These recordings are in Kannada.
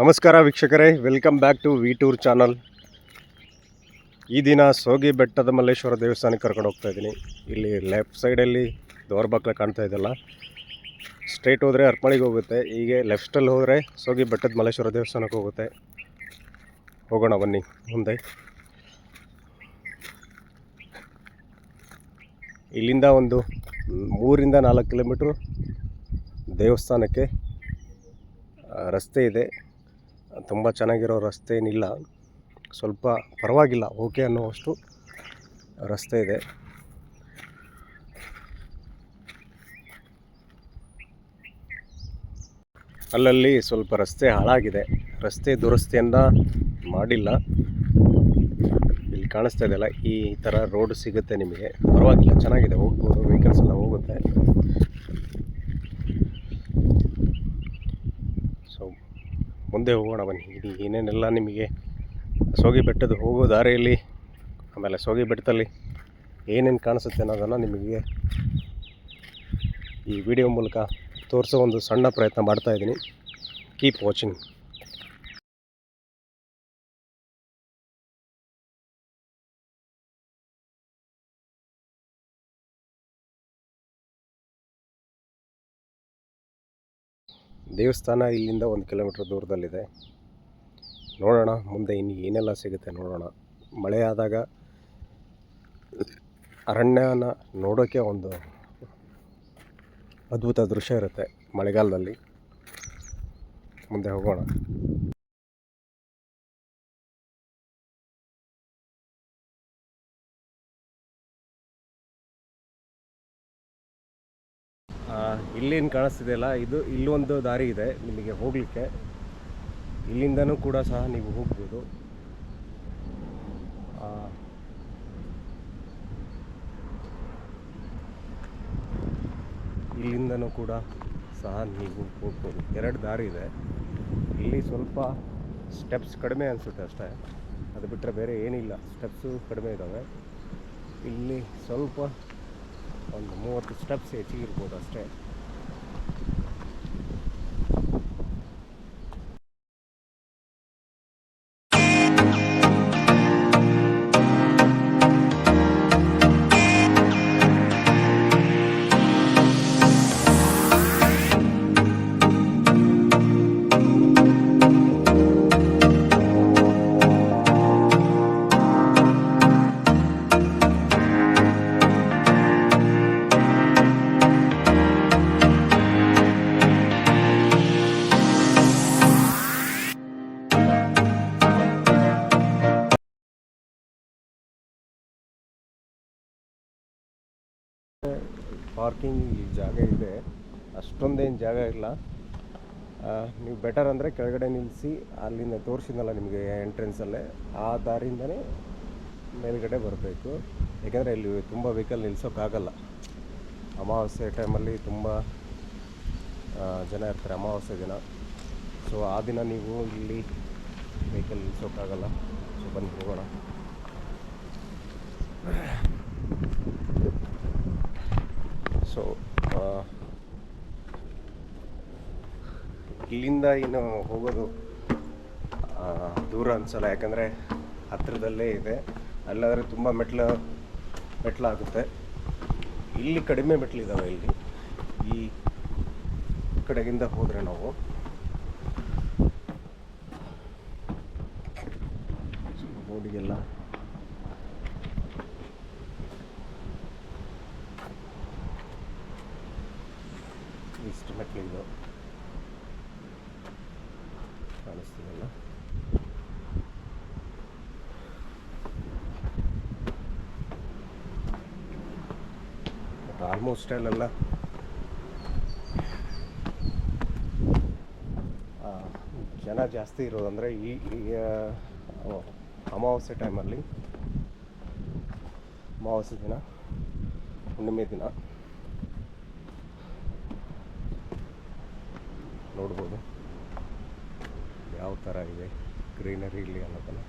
ನಮಸ್ಕಾರ ವೀಕ್ಷಕರೇ welcome back to V tour channel ಈ ದಿನ ಸೋಗಿ ಬೆಟ್ಟದ ಮಲ್ಲೇಶ್ವರ ದೇವಸ್ಥಾನಕ್ಕೆ ಕರ್ಕೊಂಡು ಹೋಗ್ತಾ ಇದ್ದೀನಿ. ಇಲ್ಲಿ ಲೆಫ್ಟ್ ಸೈಡಲ್ಲಿ ದೋರ್ಬಾಕ್ಲ ಕಾಣ್ತಾ ಇದೆಯಲ್ಲ ಸ್ಟ್ರೈಟ್ ಹೋದರೆ ಅರ್ಪಳಿಗೆ ಹೋಗುತ್ತೆ, ಹೀಗೆ ಲೆಫ್ಟಲ್ಲಿ ಹೋದರೆ ಸೋಗಿ ಬೆಟ್ಟದ ಮಲ್ಲೇಶ್ವರ ದೇವಸ್ಥಾನಕ್ಕೆ ಹೋಗುತ್ತೆ. ಹೋಗೋಣ ಬನ್ನಿ ಮುಂದೆ. ಇಲ್ಲಿಂದ ಒಂದು ಮೂರಿಂದ ನಾಲ್ಕು ಕಿಲೋಮೀಟ್ರು ದೇವಸ್ಥಾನಕ್ಕೆ ರಸ್ತೆ ಇದೆ. ತುಂಬ ಚೆನ್ನಾಗಿರೋ ರಸ್ತೆ ಏನಿಲ್ಲ. ಸ್ವಲ್ಪ ಪರವಾಗಿಲ್ಲ, ಓಕೆ ಅನ್ನೋವಷ್ಟು ರಸ್ತೆ ಇದೆ. ಅಲ್ಲಲ್ಲಿ ಸ್ವಲ್ಪ ರಸ್ತೆ ಹಾಳಾಗಿದೆ. ರಸ್ತೆ ದುರಸ್ತಿಯನ್ನು ಮಾಡಿಲ್ಲ. ಇಲ್ಲಿ ಕಾಣಿಸ್ತಾ ಇದೆಯಲ್ಲ ಈ ಥರ ರೋಡ್ ಸಿಗುತ್ತೆ ನಿಮಗೆ. ಪರವಾಗಿಲ್ಲ, ಚೆನ್ನಾಗಿದೆ, ಹೋಗ್ಬೋದು ವೆಹಿಕಲ್ಸ್ ಎಲ್ಲ ಹೋಗುತ್ತೆ ಸೊ ಮುಂದೆ ಹೋಗೋಣ ಬನ್ನಿ. ಇಲ್ಲಿ ಏನೇನೆಲ್ಲ ನಿಮಗೆ ಸೋಗಿ ಬೆಟ್ಟದ ಹೋಗೋ ದಾರಿಯಲ್ಲಿ, ಆಮೇಲೆ ಸೋಗಿ ಬೆಟ್ಟದಲ್ಲಿ ಏನೇನು ಕಾಣಿಸುತ್ತೆ ಅನ್ನೋದನ್ನು ನಿಮಗೆ ಈ ವಿಡಿಯೋ ಮೂಲಕ ತೋರಿಸೋ ಒಂದು ಸಣ್ಣ ಪ್ರಯತ್ನ ಮಾಡ್ತಾಯಿದ್ದೀನಿ ಕೀಪ್ ವಾಚಿಂಗ್ ದೇವಸ್ಥಾನ ಇಲ್ಲಿಂದ ಒಂದು ಕಿಲೋಮೀಟ್ರ್ ದೂರದಲ್ಲಿದೆ. ನೋಡೋಣ, ಮುಂದೆ ಇನ್ನು ಏನೆಲ್ಲ ಸಿಗುತ್ತೆ ನೋಡೋಣ. ಮಳೆ ಆದಾಗ ಅರಣ್ಯನ ನೋಡೋಕ್ಕೆ ಒಂದು ಅದ್ಭುತ ದೃಶ್ಯ ಇರುತ್ತೆ ಮಳೆಗಾಲದಲ್ಲಿ. ಮುಂದೆ ಹೋಗೋಣ. ಇಲ್ಲೇನು ಕಾಣಿಸ್ತಿದೆಯಲ್ಲ ಇದು ಇಲ್ಲೊಂದು ದಾರಿ ಇದೆ ನಿಮಗೆ ಹೋಗಲಿಕ್ಕೆ. ಇಲ್ಲಿಂದನೂ ಕೂಡ ಸಹ ನೀವು ಹೋಗ್ಬೋದು. ಇಲ್ಲಿಂದನೂ ಕೂಡ ಸಹ ನೀವು ಹೋಗ್ಬೋದು. ಎರಡು ದಾರಿ ಇದೆ. ಇಲ್ಲಿ ಸ್ವಲ್ಪ ಸ್ಟೆಪ್ಸ್ ಕಡಿಮೆ ಅನಿಸುತ್ತೆ ಅಷ್ಟೇ. ಅದು ಬಿಟ್ಟರೆ ಬೇರೆ ಏನಿಲ್ಲ. ಸ್ಟೆಪ್ಸು ಕಡಿಮೆ ಇದ್ದಾವೆ ಇಲ್ಲಿ ಸ್ವಲ್ಪ ಒಂದು ಮೂವತ್ತು ಸ್ಟೆಪ್ಸ್ ಹೆಚ್ಚಿಗೆ ಇರ್ಬೋದು ಅಷ್ಟೇ. ಪಾರ್ಕಿಂಗ್ ಜಾಗ ಇದೆ. ಅಷ್ಟೊಂದೇನು ಜಾಗ ಇಲ್ಲ. ನೀವು ಬೆಟರ್ ಅಂದರೆ ಕೆಳಗಡೆ ನಿಲ್ಲಿಸಿ ಅಲ್ಲಿಂದ ತೋರಿಸಿದ್ನಲ್ಲ ನಿಮಗೆ ಎಂಟ್ರೆನ್ಸಲ್ಲೇ ಆ ದಾರಿಯಿಂದನೇ ಮೇಲ್ಗಡೆ ಬರಬೇಕು. ಯಾಕೆಂದರೆ ಇಲ್ಲಿ ತುಂಬ ವೆಹಿಕಲ್ ನಿಲ್ಲಿಸೋಕ್ಕಾಗಲ್ಲ ಅಮಾವಾಸ್ಯೆ ಟೈಮಲ್ಲಿ ತುಂಬ ಜನ ಇರ್ತಾರೆ ಅಮಾವಾಸ್ಯೆ ದಿನ. ಸೊ ಆ ದಿನ ನೀವು ಇಲ್ಲಿ ವೆಹಿಕಲ್ ನಿಲ್ಲಿಸೋಕ್ಕಾಗಲ್ಲ ಸೊ ಬಂದು ಹೋಗೋಣ. ಸೊ ಇಲ್ಲಿಂದ ಇನ್ನು ಹೋಗೋದು ದೂರ ಅನ್ಸಲ್ಲ. ಯಾಕಂದರೆ ಹತ್ತಿರದಲ್ಲೇ ಇದೆ. ಅಲ್ಲಾದರೆ ತುಂಬ ಮೆಟ್ಲು, ಮೆಟ್ಲಾಗುತ್ತೆ. ಇಲ್ಲಿ ಕಡಿಮೆ ಮೆಟ್ಲಿದ್ದಾವೆ ಇಲ್ಲಿ. ಈ ಕಡೆಗಿಂದ ಹೋದರೆ ನಾವು ಬಟ್ ಅಲ್ಲ. ಜನ ಜಾಸ್ತಿ ಇರೋದಂದರೆ ಈ ಅಮಾವಾಸ್ಯೆ ಟೈಮಲ್ಲಿ ಅಮಾವಾಸ್ಯೆ ದಿನ, ಹುಣ್ಣಿಮೆ ದಿನ ನೋಡ್ಬೋದು. ಯಾವ ಥರ ಇದೆ ಗ್ರೀನರಿ ಇಲ್ಲಿ ಅನ್ನೋದನ್ನು.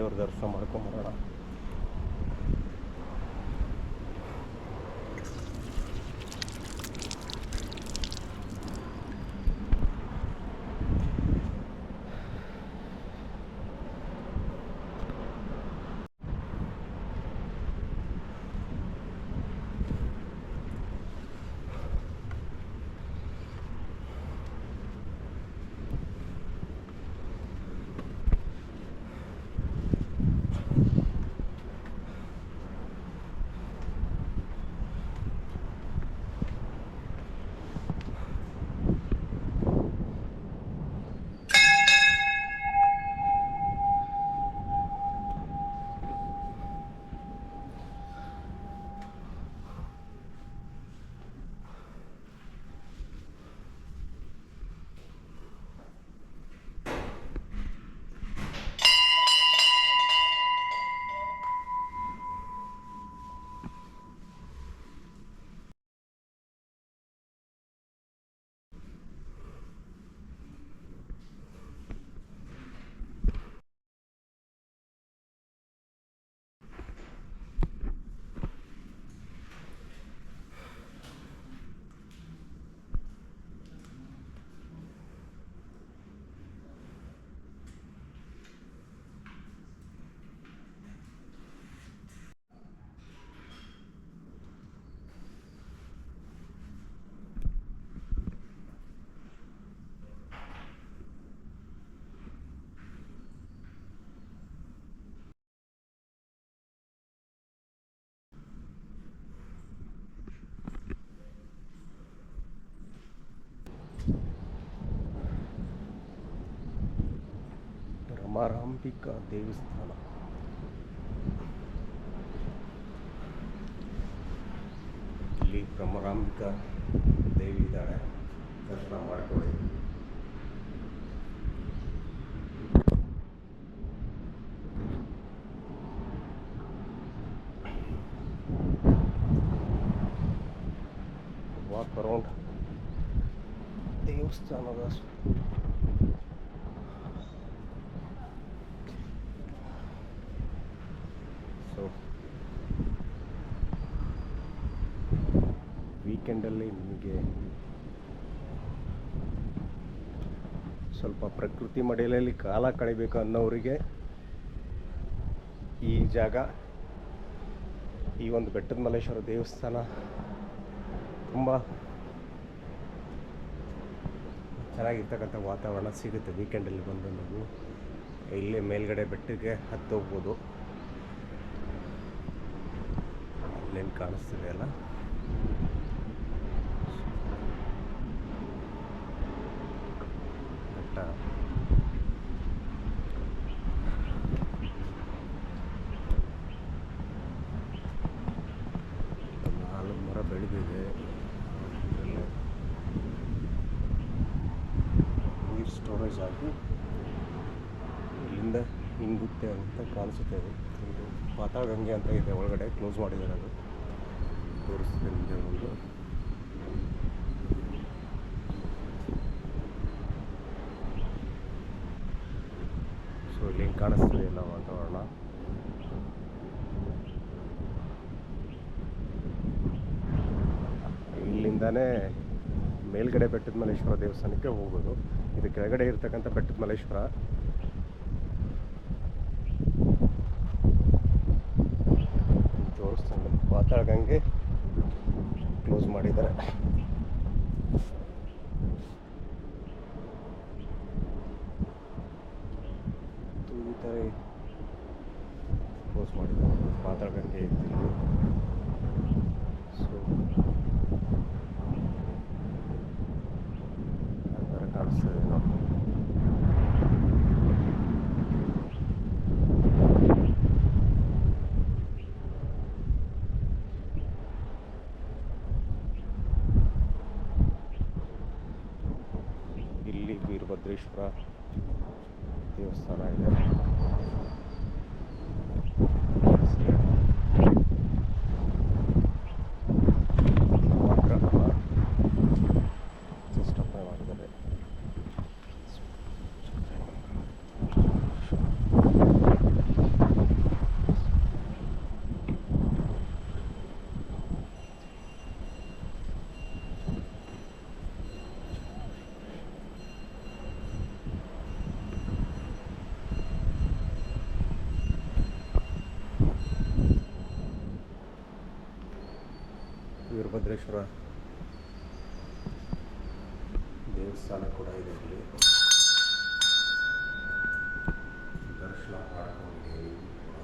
ದೇವ್ರ ದರ್ಶನ ಮಾಡ್ಕೊಂಬರೋಣ ರಮಾರಾಂಬಿಕಾ ದೇವಸ್ಥಾನ ಇಲ್ಲಿ ಭ್ರಮರಾಂಬಿಕಾ ದೇವಿ ಇದ್ದಾಳೆ ದರ್ಶನ ಮಾಡ್ಕೊಳ್ಳಿ ವಾಕ್ ಅರೌಂಡ್ ದೇವಸ್ಥಾನದ ಪ್ರಕೃತಿ ಮಡಿಲಲ್ಲಿ ಕಾಲ ಕಳಿಬೇಕು ಅನ್ನೋರಿಗೆ ಈ ಜಾಗ, ಈ ಒಂದು ಬೆಟ್ಟದ ಮಲ್ಲೇಶ್ವರ ದೇವಸ್ಥಾನ ತುಂಬ ಚೆನ್ನಾಗಿರ್ತಕ್ಕಂಥ ವಾತಾವರಣ ಸಿಗುತ್ತೆ ವೀಕೆಂಡಲ್ಲಿ ಬಂದು ನಾವು. ಇಲ್ಲೇ ಮೇಲ್ಗಡೆ ಬೆಟ್ಟಕ್ಕೆ ಹತ್ತೋಗ್ಬೋದು. ಅಲ್ಲೇನು ಕಾಣಿಸ್ತಿದೆ ಅಲ್ಲ ಬೆಟ್ಟ ನಾಲ್ಕು ಮರ ಬೆಳೆದಿದೆ ಇದರಲ್ಲೇ ನೀರು ಸ್ಟೋರೇಜ್ ಆಗಿ ಇಲ್ಲಿಂದ ಹಿಂಗುತ್ತೆ ಅಂತ ಕಾಣಿಸುತ್ತೆ ಅದು ಇದು ಗಂಗೆ ಅಂತ ಇದೆ, ಒಳಗಡೆ ಕ್ಲೋಸ್ ಮಾಡಿದ್ದಾರೆ ಅದು. ತೋರಿಸ್ತೀನಿ ಒಂದು. ಸೊ ಇಲ್ಲಿ ಹಿಂಗೆ ಕಾಣಿಸ್ತಿದೆ ಎಲ್ಲ ವಾತಾವರಣ? ಇಲ್ಲಿಂದನೇ ಮೇಲ್ಗಡೆ ಬೆಟ್ಟದ ಮಲ್ಲೇಶ್ವರ ದೇವಸ್ಥಾನಕ್ಕೆ ಹೋಗೋದು. ಇದು ಕೆಳಗಡೆ ಇರ್ತಕ್ಕಂಥ ಬೆಟ್ಟದ ಮಲ್ಲೇಶ್ವರ ತೋರಿಸ್ತಾನೆ ಪಾತಾಳ ಗಂಗೆ ಕ್ಲೋಸ್ ಮಾಡಿದ್ದಾರೆ ಈ ಥರ ಕ್ಲೋಸ್ ಮಾಡಿದ್ದಾರೆ ಪಾತಾಳ ಗಂಗೆ ಇತ್ತು ಸೊ ಆ ಥರ ಕಾಣಿಸ್ತದೆ ನೋಡಿ ಇಲ್ಲಿ ವೀರಭದ್ರೇಶ್ವರ ದೇವಸ್ಥಾನ ಇದೆ ಮಾತ್ರ ಸಿಸ್ಟಮ್ ಮಾಡಿದ್ದಾರೆ ವೀರಭದ್ರೇಶ್ವರ ದೇವಸ್ಥಾನ ಕೂಡ ಇದೆ ಇಲ್ಲಿ ದರ್ಶನ ಮಾಡ್ಕೊಂಡಿದ್ದೀವಿ ಕೂಡ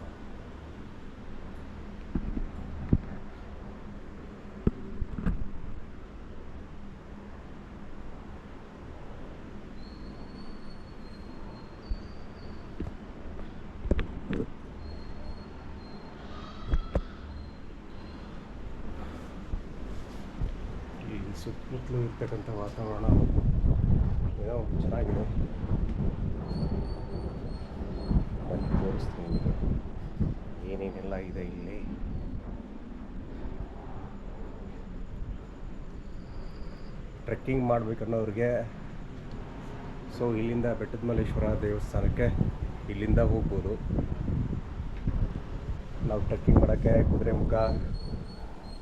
ಈ ಸುತ್ತಮುತ್ತಲು ಇರ್ತಕ್ಕಂಥ ವಾತಾವರಣ ಏನೋ ಚೆನ್ನಾಗಿದೆ. ತೋರಿಸ್ತೀನಿ ಏನೇನೆಲ್ಲ ಇದೆ ಇಲ್ಲಿ? ಟ್ರೆಕ್ಕಿಂಗ್ ಮಾಡಬೇಕನ್ನೋರಿಗೆ. ಸೊ, ಇಲ್ಲಿಂದ ಬೆಟ್ಟದ ಮಲ್ಲೇಶ್ವರ ದೇವಸ್ಥಾನಕ್ಕೆ ಇಲ್ಲಿಂದ ಹೋಗ್ಬೋದು. ನಾವು ಟ್ರೆಕ್ಕಿಂಗ್ ಮಾಡೋಕ್ಕೆ ಕುದುರೆಮುಖ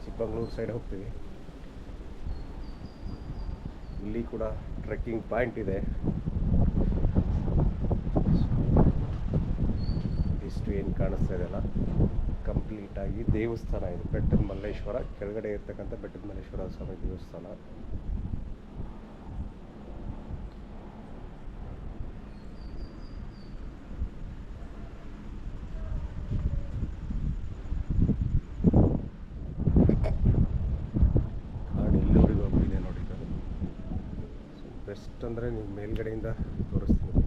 ಚಿಕ್ಕಮಗಳೂರು ಸೈಡ್ ಹೋಗ್ತೀವಿ. ಇಲ್ಲಿ ಕೂಡ ಟ್ರೆಕ್ಕಿಂಗ್ ಪಾಯಿಂಟ್ ಇದೆ. ಇಷ್ಟು ಏನು ಕಾಣಿಸ್ತಾ ಇದೆಯಲ್ಲ ಕಂಪ್ಲೀಟಾಗಿ ದೇವಸ್ಥಾನ ಇದು. ಬೆಟ್ಟದ ಮಲ್ಲೇಶ್ವರ, ಕೆಳಗಡೆ ಇರ್ತಕ್ಕಂಥ ಬೆಟ್ಟದ ಮಲ್ಲೇಶ್ವರ ಸ್ವಾಮಿ ದೇವಸ್ಥಾನ ಕಾಡು ಎಲ್ಲಿವರೆಗೂ ಹೋಗ್ತಿದೆ ನೋಡಿ ಇದು ಸೊ ಅಂದರೆ ನೀವು ಮೇಲ್ಗಡೆಯಿಂದ ತೋರಿಸ್ತೀನಿ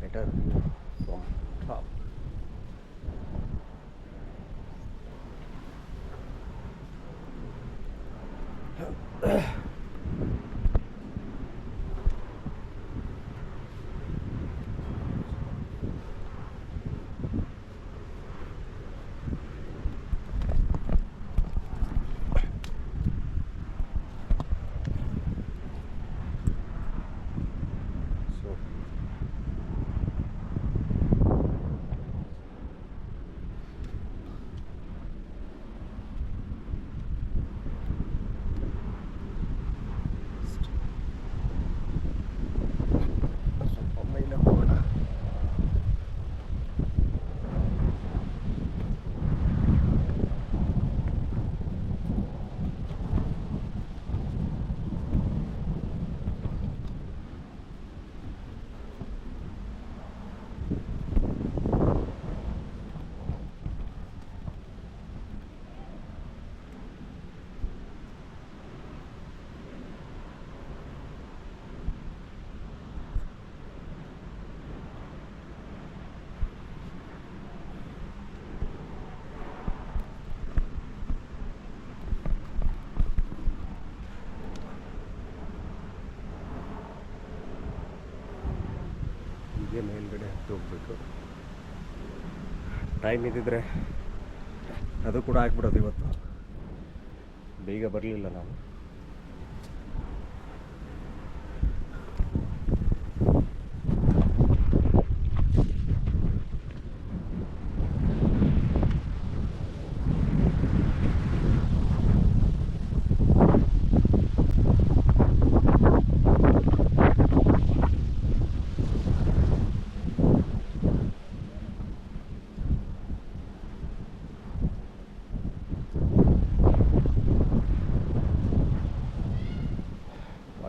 better view from top so ಸ್ವಲ್ಪ ಮೇಲೆ ಹೋಗೋಣ ಹೀಗೆ ಹೋಗ್ಬೇಕು ಟೈಮ್ ಇದ್ದಿದ್ರೆ ಅದು ಕೂಡ ಆಗ್ಬಿಡೋದು ಇವತ್ತು. ಬೇಗ ಬರಲಿಲ್ಲ ನಾನು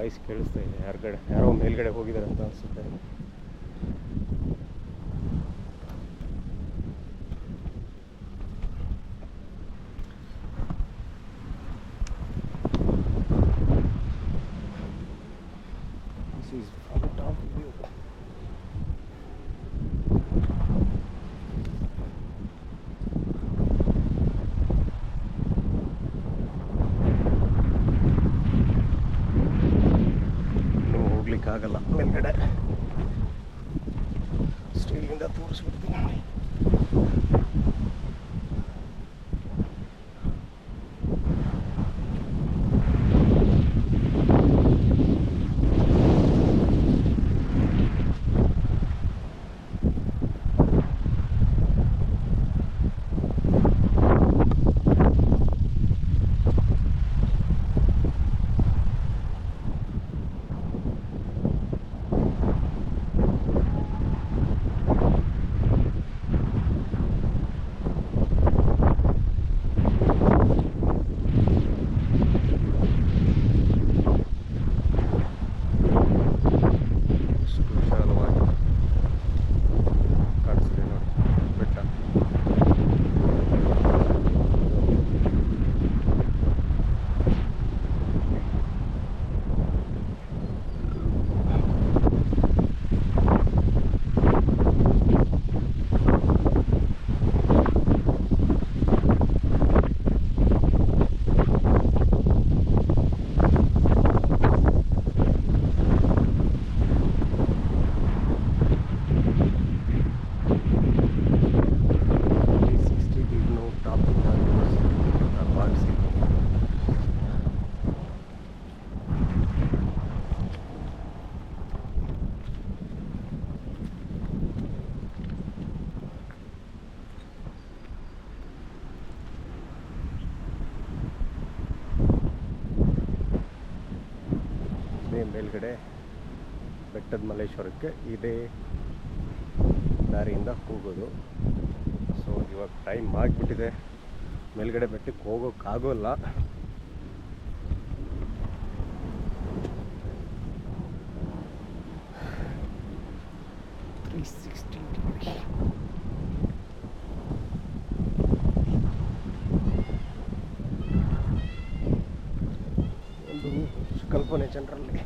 ವಾಯ್ಸ್ ಕೇಳಿಸ್ತಾ ಇದೆ. ಯಾರ್ಗಡೆ ಯಾರೋ ಮೇಲ್ಗಡೆ ಹೋಗಿದ್ದಾರೆ ಅಂತ ಅನಿಸುತ್ತೆ. ಬೆಟ್ಟದ ಮಲ್ಲೇಶ್ವರಕ್ಕೆ ಇದೇ ದಾರಿಯಿಂದ ಹೋಗೋದು. ಸೊ ಇವಾಗ ಟೈಮ್ ಆಗಿಬಿಟ್ಟಿದೆ. ಮೇಲ್ಗಡೆ ಬೆಟ್ಟಕ್ಕೆ ಹೋಗೋಕ್ಕಾಗೋಲ್ಲ ತ್ರೀ ಸಿಕ್ಸ್ಟಿ ಡಿಗ್ರಿ ಒಂದು ಕಲ್ಪನೆ ಜನರಲ್ಲಿ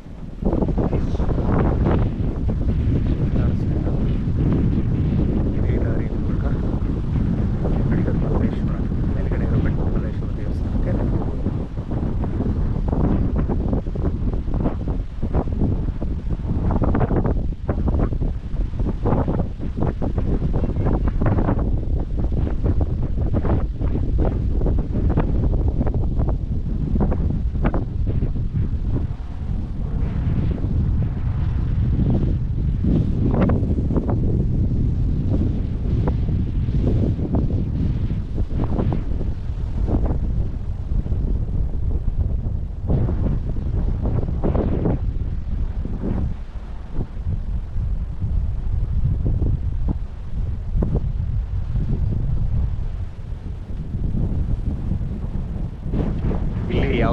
ಇದೇ ದಾರಿ ಮೂಲಕ ಬೆಟ್ಟದ ಮಲ್ಲೇಶ್ವರ ಮೇಲ್ಗಡೆ ಇರೋ ಬೆಟ್ಟದ ಮಲ್ಲೇಶ್ವರ ದೇವಸ್ಥಾನಕ್ಕೆ ಹೋಗೋದು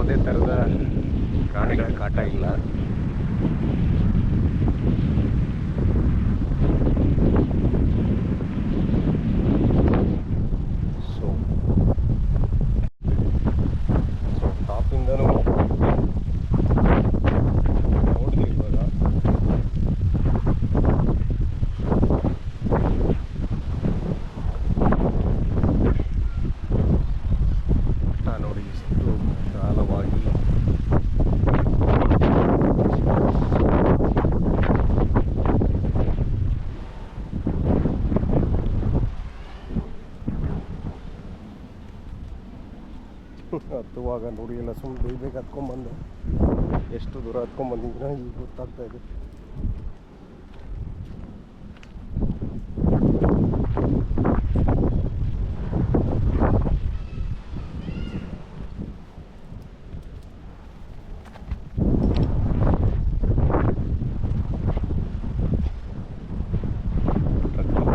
ಇಲ್ಲಿ ಯಾವುದೇ ಥರದ ಪ್ರಾಣಿಗಳ ಕಾಟ ಇಲ್ಲ ಸೊ ಸೊ ಟಾಪಿಂದನೂ ನೋಡಿದ್ರಿ ಇವಾಗ ಬೆಟ್ಟ ನೋಡಿ ಎಷ್ಟು ವಿಶಾಲವಾಗಿ ಹತ್ತುವಾಗ ನೋಡಿ ಎಲ್ಲ ಸುಮ್ಮನೆ ಬೇಗ ಎಷ್ಟು ದೂರ ಹತ್ಕೊಂಡ್ಬಂದಿದ್ದೀನೋ ಈಗ ಗೊತ್ತಾಗ್ತಾ ಇದೆ. ಟ್ರಕ್ಕಲ್ಲಿ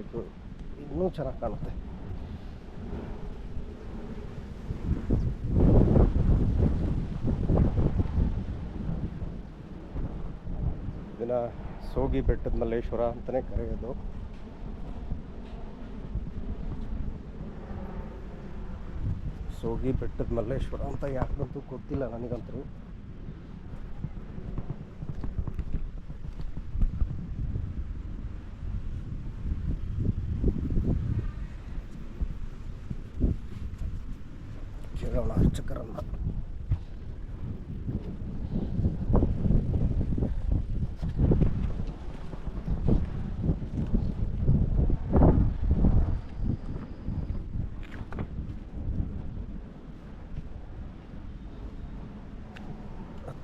ಇರಬೇಕು ಇನ್ನೂ ಚೆನ್ನಾಗಿ ಕಾಣುತ್ತೆ. ದಿನ ಸೋಗಿ ಬೆಟ್ಟದ ಮಲ್ಲೇಶ್ವರ ಅಂತಲೇ ಕರೆಯೋದು. ಸೋಗಿ ಬೆಟ್ಟದ ಮಲ್ಲೇಶ್ವರ ಅಂತ ಯಾರಿಗಂತೂ ಗೊತ್ತಿಲ್ಲ ನನಗಂತೂ.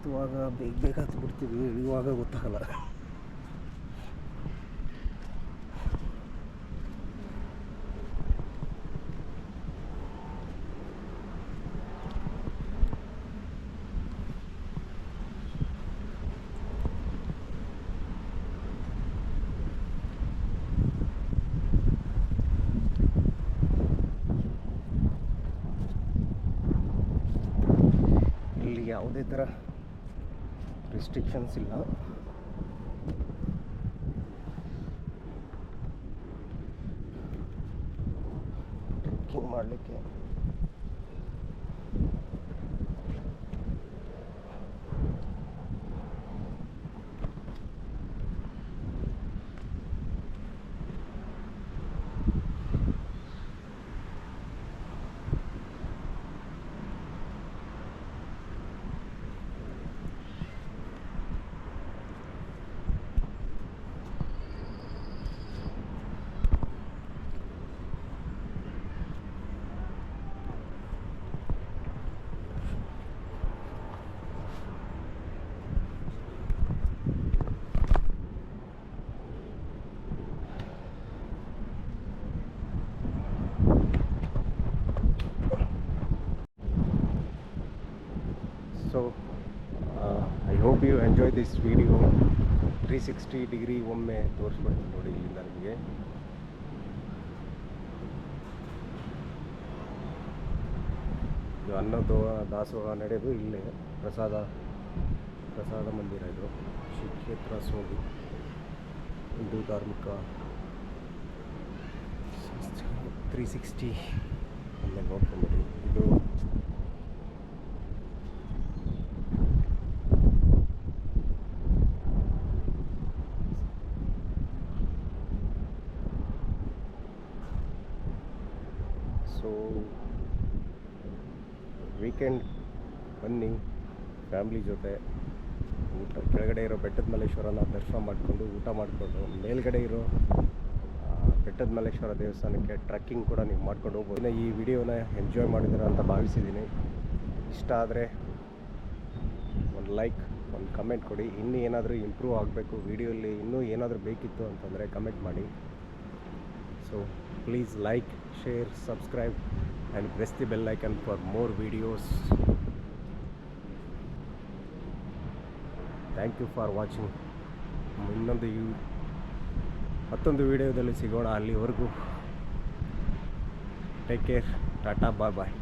ಹತ್ತುವಾಗ ಬೇಗ ಬೇಗ ಹತ್ತು ಬಿಡ್ತೀವಿ ಇಳಿಯುವಾಗ ಗೊತ್ತಾಗಲ್ಲ ಯಾವುದೇ ಥರ ರಿಸ್ಟ್ರಿಕ್ಷನ್ಸ್ ಇಲ್ಲ ಟ್ರೆಕ್ಕಿಂಗ್ ಮಾಡಲಿಕ್ಕೆ so I hope you enjoy this video three sixty degree ಒಮ್ಮೆ ತೋರಿಸ್ಬಿಡ್ತೀನಿ ನೋಡಿ ಇಲ್ಲಿಂದ ನಿಮಗೆ ಇದು ಅನ್ನದ, ದಾಸೋಹ ನಡೆಯೋದು ಇಲ್ಲೇ, ಪ್ರಸಾದ ಪ್ರಸಾದ ಮಂದಿರ ಇದು. ಶ್ರೀ ಕ್ಷೇತ್ರ ಸೋಗಿ ಹಿಂದೂ ಧಾರ್ಮಿಕ ತ್ರೀ ಸಿಕ್ಸ್ಟಿ ಅಲ್ಲೇ ನೋಡ್ಕೊಂಬಿಡಿ ಇದು ಸೊ ವೀಕೆಂಡ್ ಬನ್ನಿ ಫ್ಯಾಮ್ಲಿ ಜೊತೆ. ಊಟ, ಕೆಳಗಡೆ ಇರೋ ಬೆಟ್ಟದ ಮಲ್ಲೇಶ್ವರನ ದರ್ಶನ ಮಾಡಿಕೊಂಡು ಊಟ ಮಾಡಿಕೊಂಡು, ಮೇಲ್ಗಡೆ ಇರೋ ಬೆಟ್ಟದ ಮಲ್ಲೇಶ್ವರ ದೇವಸ್ಥಾನಕ್ಕೆ ಟ್ರಕ್ಕಿಂಗ್ ಕೂಡ ನೀವು ಮಾಡ್ಕೊಂಡು ಹೋಗ್ಬೋದು. ಈ ವಿಡಿಯೋನ ಎಂಜಾಯ್ ಮಾಡಿದ್ರೆ ಅಂತ ಭಾವಿಸಿದ್ದೀನಿ. ಇಷ್ಟ ಆದರೆ ಒಂದು ಲೈಕ್ ಒಂದು ಕಮೆಂಟ್ ಕೊಡಿ. ಇನ್ನೂ ಏನಾದರೂ ಇಂಪ್ರೂವ್ ಆಗಬೇಕು, ವಿಡಿಯೋಲಿ ಇನ್ನೂ ಏನಾದರೂ ಬೇಕಿತ್ತು ಅಂತಂದರೆ ಕಮೆಂಟ್ ಮಾಡಿ. So please like share subscribe and press the bell icon for more videos thank you for watching ಇನ್ನೊಂದು ಮತ್ತೊಂದು ವಿಡಿಯೋದಲ್ಲಿ ಸಿಗೋಣ ಅಲ್ಲಿವರೆಗೂ. Take care tata bye bye